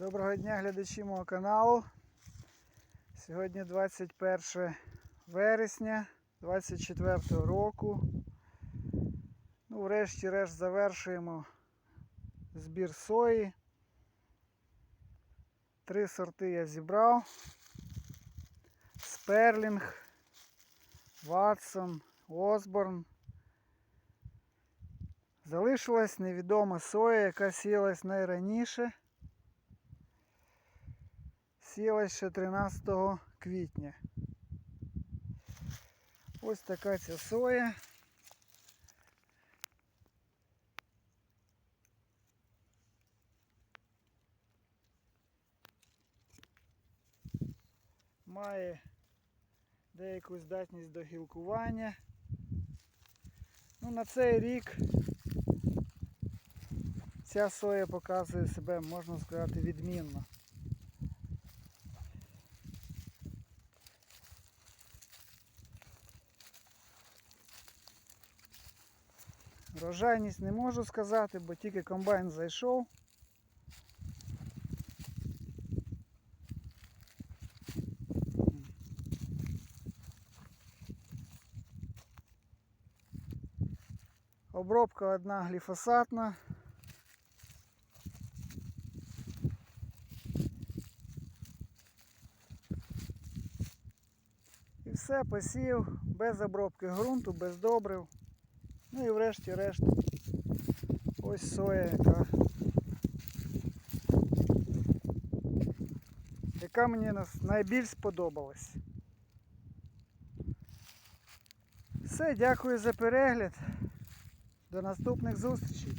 Доброго дня глядачі мого каналу. Сьогодні 21 вересня 24 року. Ну, врешті-решт завершуємо збір сої. Три сорти я зібрав. Сперлінг, Ватсон, Осборн. Залишилась невідома соя, яка сіялась найраніше. Сіялась ще 13 квітня. Ось така ця соя. Має деяку здатність до гілкування. Ну, на цей рік ця соя показує себе, можна сказати, відмінно. Врожайність не можу сказати, бо тільки комбайн зайшов. Обробка одна гліфосатна. І все, посів, без обробки ґрунту, без добрив. Ну і врешті-решт ось соя, яка, яка мені найбільш сподобалась. Все, дякую за перегляд. До наступних зустрічей.